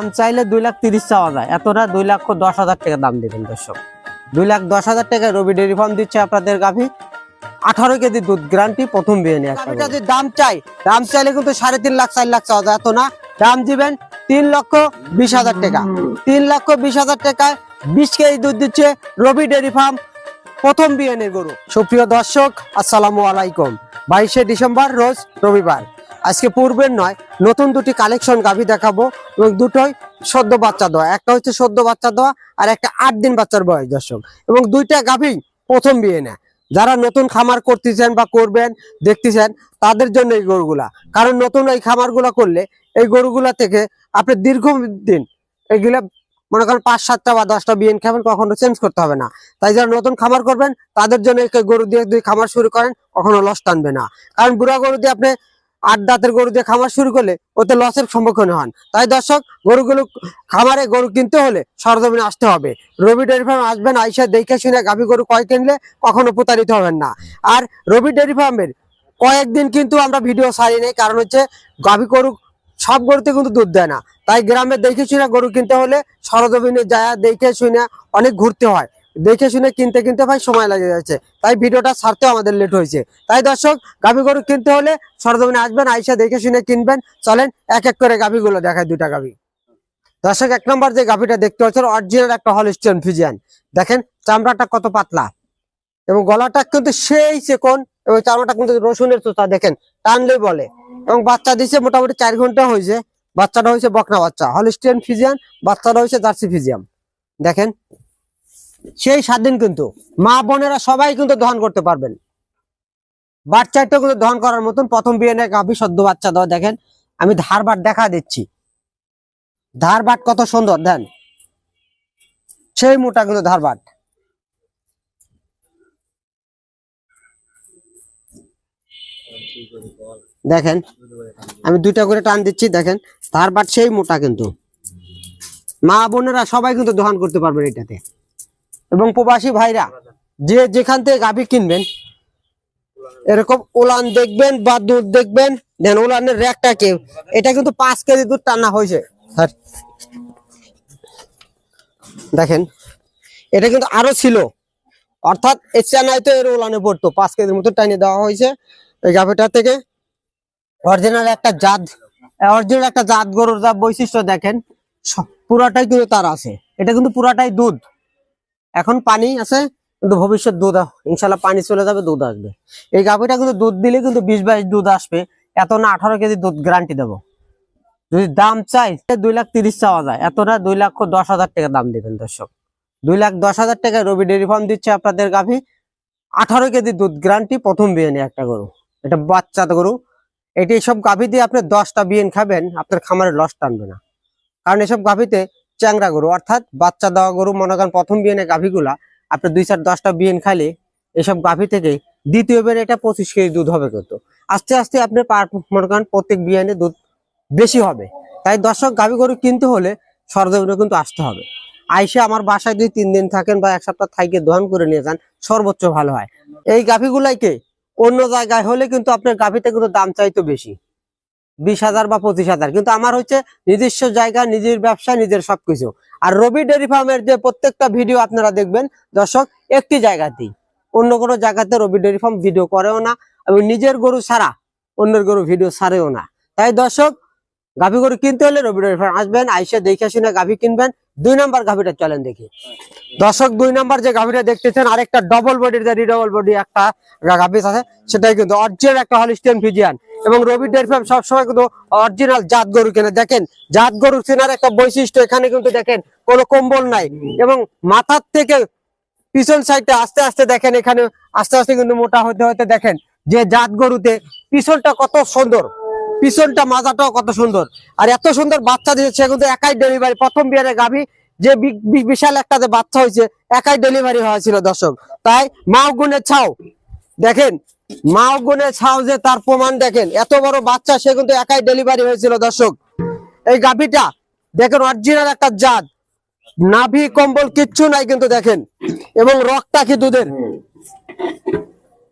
দাম চাইলে দুই লাখ তিরিশ চাওয়া যায়। এতটা দুই লক্ষ দশ হাজার টাকা দাম দিবেন দর্শক। দুই লাখ দশ হাজার টাকা রবি ডেয়ারি ফার্ম দিচ্ছে আপনাদের গাভী। আঠারো কেজি দুধ গ্যারান্টি প্রথম বিয়ে নিয়ে একটা যদি দাম চাই, দাম চাইলে কিন্তু সাড়ে তিন লাখ, চার লাখ চাওয়া যায়। এত না, দাম দিবেন তিন লক্ষ বিশ হাজার টাকা। তিন লক্ষ বিশ হাজার টাকায় বিশ কেজি দুধ দিচ্ছে রবি ডেয়ারি ফার্ম প্রথম বিয়ানের গরু। সুপ্রিয় দর্শক, আসসালামু আলাইকুম। বাইশে ডিসেম্বর, রোজ রবিবার। আজকে পূর্বের নয় নতুন দুটি কালেকশন গাভী দেখাবো এবং দুটোই সদ্য বাচ্চা দেওয়া। একটা হচ্ছে সদ্য বাচ্চা দেওয়া আর একটা আট দিন বাচ্চার বয়স, দর্শক। এবং দুইটা গাভী প্রথম বিয়ে নেয়। যারা নতুন খামার করতেছেন বা করবেন, দেখতেছেন, তাদের জন্য এই গরুগুলা। কারণ নতুন এই খামারগুলা করলে এই গরুগুলা থেকে আপনি দীর্ঘদিন এইগুলা মনে করেন পাঁচ, সাতটা বা দশটা বিয়েন খাবেন, কখনো চেঞ্জ করতে হবে না। তাই যারা নতুন খামার করবেন, তাদের জন্য গরু দিয়ে দুই খামার শুরু করেন, কখনো লস টানবে না। কারণ বুড়া গরু দিয়ে আপনি আট দাঁতের গরু দিয়ে খামার শুরু করলে ওতে লসের সম্মুখীন হন। তাই দর্শক, গরুগুলো খামারে গরু কিনতে হলে সরজমিনে আসতে হবে। রবি ডেয়ারি ফার্ম আসবেন, আইসা দেখে শুনে গাভী গরু কয় কিনলে কখনো প্রতারিত হবেন না। আর রবি ডেয়ারি ফার্মের কয়েকদিন কিন্তু আমরা ভিডিও ছাড়ি নেই, কারণ হচ্ছে গাভী গরু সব গরুতে কিন্তু দুধ দেয় না। তাই গ্রামে দেখে শুনে গরু কিনতে হলে সরজমিনে যায়, দেখে শুনে অনেক ঘুরতে হয়। দেখে শুনে কিনতে কিনতে ভাই সময় লাগে যাচ্ছে। তাই ভিডিওটা ছাড়তেও আমাদের লেট হয়েছে। তাই দর্শক, গাভী গরু কিনতে হলে সরজমিনে আসবেন, আইসা দেখে শুনে কিনবেন। চলেন এক এক করে গাভীগুলো দেখায় দুটা গাভী। দর্শক, এক নম্বর যে গাভীটা দেখতে পাচ্ছেন অরিজিনাল একটা হলিস্টিয়ান ফিজিয়ান দেখেন, চামড়াটা কত পাতলা। এবং গলাটা কিন্তু সেই চেকন, এবং চামড়াটা কিন্তু রসুনের চোতা দেখেন টানলেই বলে। এবং বাচ্চা দিছে মোটামুটি চার ঘণ্টা হয়েছে। বাচ্চাটা হয়েছে বকনা বাচ্চা। হলিস্টিয়ান ফিজিয়ান বাচ্চাটা হয়েছে জার্সি ফিজিয়াম দেখেন সেই সাত দিন কিন্তু মা বোনেরা সবাই কিন্তু দহন করতে পারবেন। বাচ্চাটা কিন্তু দহন করার মতন প্রথম বিয়ে নেয় গাভী সদ্য বাচ্চা দেওয়া দেখেন। আমি ধার বাট দেখা দিচ্ছি। ধার বাট কত সুন্দর, দেন। সেই মোটা কিন্তু ধার বাট দেখেন, আমি দুইটা করে টান দিচ্ছি, দেখেন। ধার বাট সেই মোটা কিন্তু। মা বোনেরা সবাই কিন্তু দহন করতে পারবেন এটাতে। এবং প্রবাসী ভাইরা যে যেখান থেকে গাভী কিনবেন, এরকম উলান দেখবেন বা দুধ দেখবেন, দেন উলানের র্যাকটা কে? এটা কিন্তু পাঁচ কেজি দুধ টানা হয়েছে। স্যার দেখেন, এটা কিন্তু আরও ছিল। অর্থাৎ এর চেনাই তো এর উলানে পড়তো, পাঁচ কেজির মতো টাইনে দেওয়া হয়েছে এই গাভীটা থেকে। অরিজিনাল একটা জাত, অরিজিনাল একটা জাত গরুর যা বৈশিষ্ট্য দেখেন পুরাটাই কিন্তু তার আছে। এটা কিন্তু পুরাটাই দুধ। এখন পানি আছে, কিন্তু ভবিষ্যৎ দুধ ইনশাল্লাহ পানি চলে যাবে, দুধ আসবে। এই গাভীটা কিন্তু দুধ দিলে কিন্তু বিশ বাইশ দুধ আসবে, এত না আঠারো কেজি দুধ গ্যারান্টি দেবো। যদি দাম চাই দুই লাখ তিরিশ চাওয়া যায়। এতটা দুই লাখ দশ হাজার টাকা দাম দিবেন দর্শক। দুই লাখ দশ হাজার টাকা রবি ডেয়ারি ফার্ম দিচ্ছে আপনাদের গাভী। আঠারো কেজি দুধ গ্যারান্টি প্রথম বিয়ে নিয়ে একটা গরু। এটা বাচ্চা গরু। এটি সব গাভী দিয়ে আপনি দশটা বিয়েন খাবেন, আপনার খামারে লস টানবে না। কারণ এসব গাভীতে চ্যাংরা গরু, অর্থাৎ বাচ্চা দেওয়া গরু, মনে করেন প্রথম বিয়েনে গাভীগুলা, আপনি দুই চার দশটা বিয়েন খাইলে এসব গাভী থেকে দ্বিতীয়বার এটা পঁচিশ কেজি দুধ হবে কিন্তু। আস্তে আস্তে আপনি মনে করেন প্রত্যেক বিয়ানে দুধ বেশি হবে। তাই দর্শক, গাভী গরু কিনতে হলে সরজমিনে কিন্তু আসতে হবে। আইসে আমার বাসায় যদি তিন দিন থাকেন বা এক সপ্তাহ থাইকে দহন করে নিয়ে যান, সর্বোচ্চ ভালো হয়। এই গাভীগুলাইকে অন্য জায়গায় হলে কিন্তু আপনার গাভীতে কিন্তু দাম চাইতো বেশি। বিশ হাজার বা পঁচিশ হাজার। কিন্তু আমার হচ্ছে নিজস্ব জায়গা, নিজের ব্যবসা, নিজের সবকিছু। আর রবি ডেরি ফার্মের যে প্রত্যেকটা ভিডিও আপনারা দেখবেন, দর্শক, একটি জায়গাতেই। অন্য কোনো জায়গাতে রবি ডেরি ফার্ম ভিডিও করেও না এবং নিজের গরু ছাড়া অন্যের গরু ভিডিও ছাড়েও না। তাই দর্শক গাভী গরু কিনতে হলে রবি ডেয়ারি আসবেন, আইসে দেখে শুনে গাভী কিনবেন। দুই নাম্বার গাভীটা চলেন দেখি। দর্শক, দুই নাম্বার যে গাভীটা দেখতেছেন, আরেকটা ডবল বডির যে ডবল বডি একটা গাভী আছে, সেটাই কিন্তু অরিজিনাল একটা হলিস্টিয়ান ফিজিয়ান এবং রবি ডেয়ারি ফার্ম সবসময় কিন্তু অরিজিনাল জাত গরু কেনে। দেখেন, জাত গরু চেনার একটা বৈশিষ্ট্য এখানে কিন্তু দেখেন, কোনো কম্বল নাই। এবং মাথার থেকে পিছন সাইডটা আস্তে আস্তে দেখেন, এখানে আস্তে আস্তে কিন্তু মোটা হতে হতে দেখেন, যে জাত গরুতে পিছনটা কত সুন্দর। পিছনটা মাজাটাও কত সুন্দর। আর এত সুন্দর বাচ্চা দিয়েছে কিন্তু একাই ডেলিভারি প্রথম বিয়ারে গাভী, যে বিশাল একটা যে বাচ্চা হয়েছে, একাই ডেলিভারি হয়েছিল দর্শক। তাই মা গুণের ছাও, দেখেন, মা গুণের ছাও যে তার প্রমাণ দেখেন, এত বড় বাচ্চা সে কিন্তু একাই ডেলিভারি হয়েছিল দর্শক। এই গাভীটা, দেখেন অরিজিনাল একটা জাত। নাভি, কম্বল, কিচ্ছু নাই কিন্তু দেখেন। এবং রকটা কি দুধের?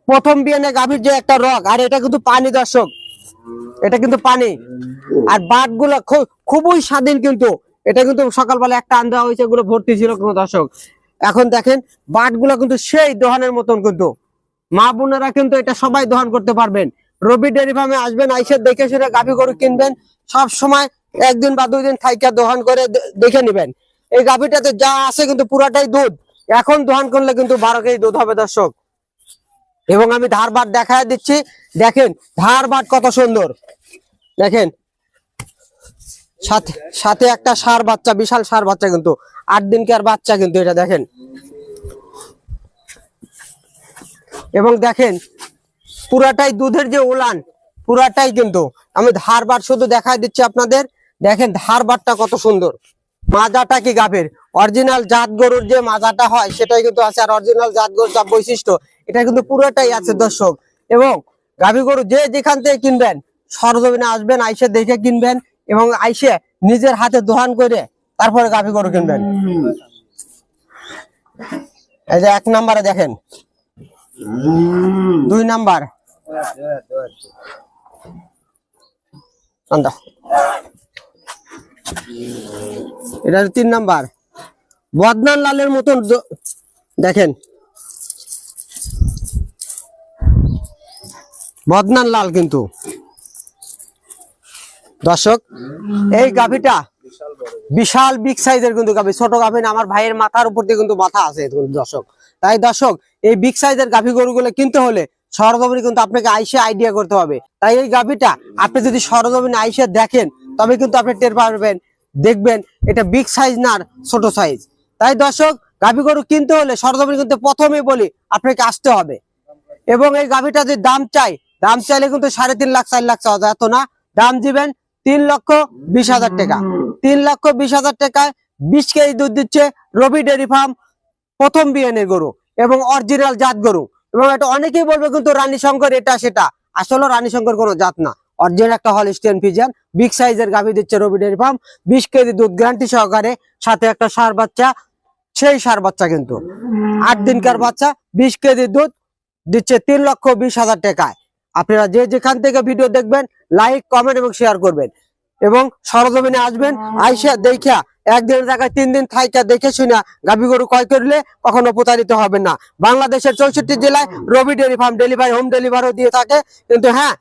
প্রথম বিয়ানে গাভীর যে একটা রক আর এটা কিন্তু পানি দর্শক। এটা কিন্তু পানি। আর বাটগুলা খুবই স্বাধীন কিন্তু। এটা কিন্তু সকালবেলা একটা আন দেওয়া হয়েছে, এগুলো ভর্তি ছিল কোনো দর্শক। এখন দেখেন বাটগুলো কিন্তু সেই দোহানের মতন কিন্তু। মা বোনেরা কিন্তু এটা সবাই দোহান করতে পারবেন। রবি ডেয়ারি ফার্মে আসবেন, আইসে দেখে শুনে গাভী গরু কিনবেন। সব সময় একদিন বা দুই দিন থাইকা দোহান করে দেখে নেবেন। এই গাভীটাতে যা আছে কিন্তু পুরাটাই দুধ। এখন দোহান করলে কিন্তু বারো কেজি দুধ হবে দর্শক। এবং আমি ধার বাট দেখায় দিচ্ছি। দেখেন, ধার বাট কত সুন্দর। দেখেন, সাথে সাথে একটা সার বাচ্চা, বিশাল সার বাচ্চা কিন্তু। আট দিনকার বাচ্চা কিন্তু এটা, দেখেন। এবং দেখেন, পুরাটাই দুধের যে উলান, পুরাটাই কিন্তু। আমি ধার বাট শুধু দেখায় দিচ্ছি আপনাদের। দেখেন, ধার বাটটা কত সুন্দর। মাজাটা কি গাভীর? অরিজিনাল জাত গরুর যে মাজাটা হয়, সেটাই কিন্তু আছে। আর অরিজিনাল জাত গরুর যা বৈশিষ্ট্য এটা কিন্তু পুরোটাই আছে, দর্শক। এবং গাভী গরু যে যেখান থেকে কিনবেন, সরজমিনে আসবেন, আইসে দেখে কিনবেন এবং আইসে নিজের হাতে দোহান করে তারপরে গাভী গরু কিনবেন। এই যে এক নাম্বারে দেখেন। দুই নাম্বার। এটা তিন নাম্বার। বদনান লালের মতন দেখেন। বদনান লাল কিন্তু। দর্শক, এই গাভিটা বিশাল বিগ সাইজের কিন্তু গাভি, ছোট গাভি না, আমার ভাইয়ের মাথার উপর দিয়ে কিন্তু মাথা আছে দর্শক। তাই দর্শক, এই বিগ সাইজের গাভি গরুগুলো কিনতে হলে সরজমিনে কিন্তু আপনাকে আইসে আইডিয়া করতে হবে। তাই এই গাভিটা আপনি যদি সরজমিনে আইসে দেখেন তবে কিন্তু আপনি টের পারবেন দেখবেন এটা বিগ সাইজ না আর ছোট সাইজ তাই দর্শক, গাভি গরু কিনতে হলে সরজমিনে কিন্তু প্রথমেই বলি, আপনাকে আসতে হবে। এবং এই গাভিটা যে দাম চাই দাম চাইলে কিন্তু সাড়ে তিন লাখ, চার লাখ চাওয়া যায়। এত না? দাম দিবেন তিন লক্ষ বিশ হাজার টাকা। তিন লক্ষ বিশ হাজার টাকায় বিশ কেজি দুধ দিচ্ছে রবি ডেয়ারি ফার্ম, প্রথম বিয়ানের গরু এবং অরিজিনাল জাত গরু। এবং এটা অনেকেই বলবে কিন্তু রানী শঙ্কর এটা সেটা। আসলে রানী শঙ্কর কোনো জাত না। অরিজিনাল একটা হলিস্টিয়ান ফিজিয়ান বিগ সাইজের গাভি দিচ্ছে রবি ডেয়ারি ফার্ম। বিশ কেজি দুধ গ্যারান্টি সহকারে সাথে একটা সার বাচ্চা, সেই সার বাচ্চা কিন্তু। আট দিনকার বাচ্চা, বিশ কেজি দুধ দিচ্ছে তিন লক্ষ বিশ হাজার টাকায়। আপনারা যে যেখান থেকে ভিডিও দেখবেন লাইক কমেন্ট এবং শেয়ার করবেন। এবং সরজমিনে আসবেন, আইসা দেখা একদিন জায়গায় তিন দিন থাইকা দেখে শুনে গাভী গরু ক্রয় করলে কখনো প্রতারিত হবেন না। বাংলাদেশের চৌষট্টি জেলায় Robi dairy farm delivery, home ডেলিভারিও দিয়ে থাকে। কিন্তু হ্যাঁ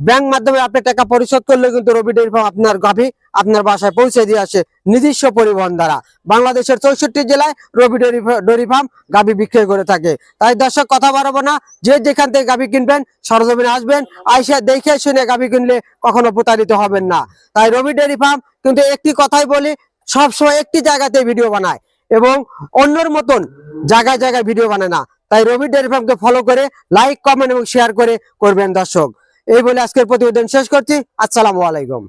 ব্যাংক মাধ্যমে আপনি টাকা পরিশোধ করলে কিন্তু রবি ডেয়ারি ফার্ম আপনার গাভী আপনার বাসায় পৌঁছে দিয়ে আসে নিজস্ব পরিবহন দ্বারা। বাংলাদেশের চৌষট্টি জেলায় রবি ডেয়ারি ফার্ম গাভী বিক্রয় করে থাকে। তাই দর্শক, কথা বাড়াবো না। যে যেখান থেকে গাভী কিনবেন, সরজমিনে আসবেন, আইসা দেখে শুনে গাভী কিনলে কখনো প্রতারিত হবেন না। তাই রবি ডেয়ারি ফার্ম কিন্তু একটি কথাই বলি, সবসময় একটি জায়গাতে ভিডিও বানায় এবং অন্যর মতন জায়গায় জায়গায় ভিডিও বানায় না। তাই রবি ডেয়ারি ফার্মকে ফলো করে লাইক কমেন্ট এবং শেয়ার করে করবেন দর্শক। এই বলে আজকের প্রতিবেদন শেষ করছি। আসসালামু আলাইকুম।